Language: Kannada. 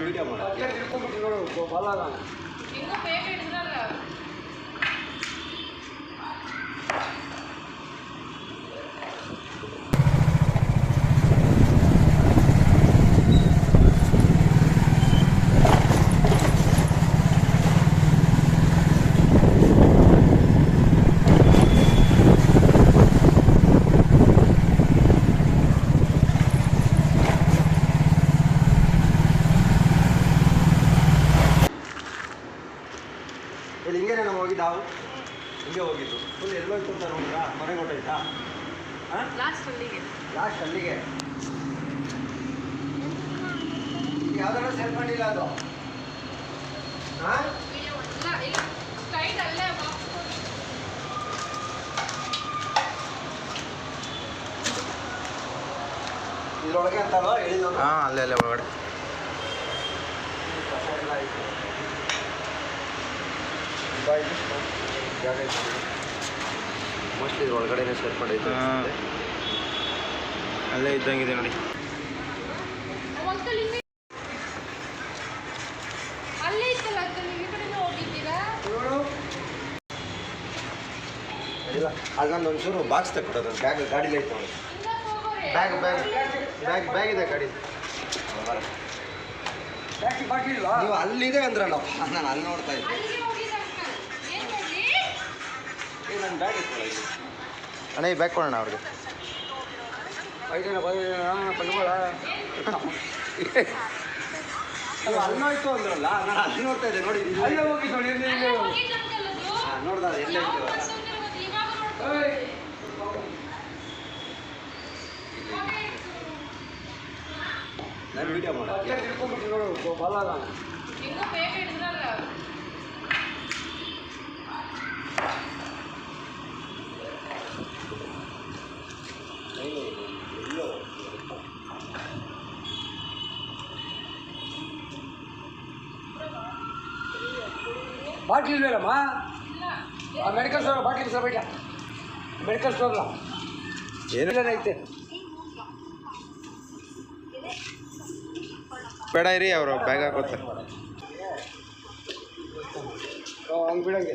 ನಾನು ವಿಡಿಯೋ ಹಿಡಿದ್ರಲ್ಲ ನಾವು ಹೋಗಿದ್ದು ನಾವು ಹಿಂಗೆ ಹೋಗಿದ್ದು. ಫುಲ್ ಎಲ್ಲೋಯ್ತು ಅಂತ ನೋಡಿದ್ರಾ? ಮನೆಗೆ ಹೊಟ್ಟೋಯ್ತಾ ಹಾಂ ಲಾಸ್ಟ್ ಅಲ್ಲಿಗೆ. ಲಾಸ್ಟ್ ಅಲ್ಲಿಗೆ. ಯಾವ್ದಾದ್ರು ಸೇರ್ಕೊಂಡಿಲ್ಲ ಅದು. ಹಾಂ ವಿಡಿಯೋ ಇಲ್ಲ. ಇಲ್ಲ. ಸ್ಟ್ರೈಟ್ ಅಲ್ಲೇ ಬಾಕ್ಸ್ ಇದ್ರೊಳಗೆ ಅಂತಲ್ವಾ? ಹೇಳಿದ್ರು ಹಾಂ ಅಲ್ಲೇ ಅಲ್ಲೇ ಒಳಗಡೆ. ಮೋಸ್ಟ್ಲಿ ಇದು. ಒಳಗಡೆನೆ ಸೇರ್ಕೊಂಡೈತೆ. ಅಲ್ಲೇ ಇದ್ದಂಗಿದೆ ನೋಡಿ. ಇಲ್ಲ ಅಲ್ಲಿ ಅಲ್ಲೊಂದು ಒಂಚೂರು ಬಾಕ್ಸ್ ತಗೊಡೋದು ಬ್ಯಾಗ್ ಗಾಡಿಲಿ ಐತೆ ನೋಡಿ. ಬ್ಯಾಗ್ ಬ್ಯಾಗ್ ಬ್ಯಾಗ್ ಬ್ಯಾಗ್ ಇದೆ ಗಾಡಿ. ನೀವು ಅಲ್ಲಿದೆ ಅಂದ್ರಲ್ಲಪ್ಪ ನಾನು ಅಲ್ಲಿ ನೋಡ್ತಾ ಇದ್ದೆ. ಏ ನನ್ನ ಬ್ಯಾಗ್ ಇತ್ತು ಇಲ್ಲಿ ಅಣ್ಣ ಈ ಬ್ಯಾಗ್ ಕೊಡೋಣ ಅವ್ರಿಗೆ ನೀವು ಅಲ್ಲೋಯ್ತು ಅಂದ್ರಲ್ಲ ನಾನು ನೋಡ್ತಾ ಇದ್ದೆ ನೋಡಿ ಅಲ್ಲೇ ಹೋಗಿ ಹಾಂ ನೋಡ್ದ ಎಲ್ಲೇ ನಾನು ವಿಡಿಯೋ ಮಾಡ ಹೆಂಗೋ ಬಾಟ್ಲಿ ಇಲ್ವೇನಮ್ಮ ಆ ಮೆಡಿಕಲ್ ಸ್ಟೋರ್ ಬಾಟ್ಲಿ ಸರ್ ಬೈಟ ಮೆಡಿಕಲ್ ಸ್ಟೋರ್ಲ ಏನಿಲ್ಲ ಐತೆ. ಬೇಡ ಇರಿ ಅವರು ಬ್ಯಾಗ್ ಹಾಕೋತಾರೆ. ಹಂಗೆ ಬಿಡಂಗೆ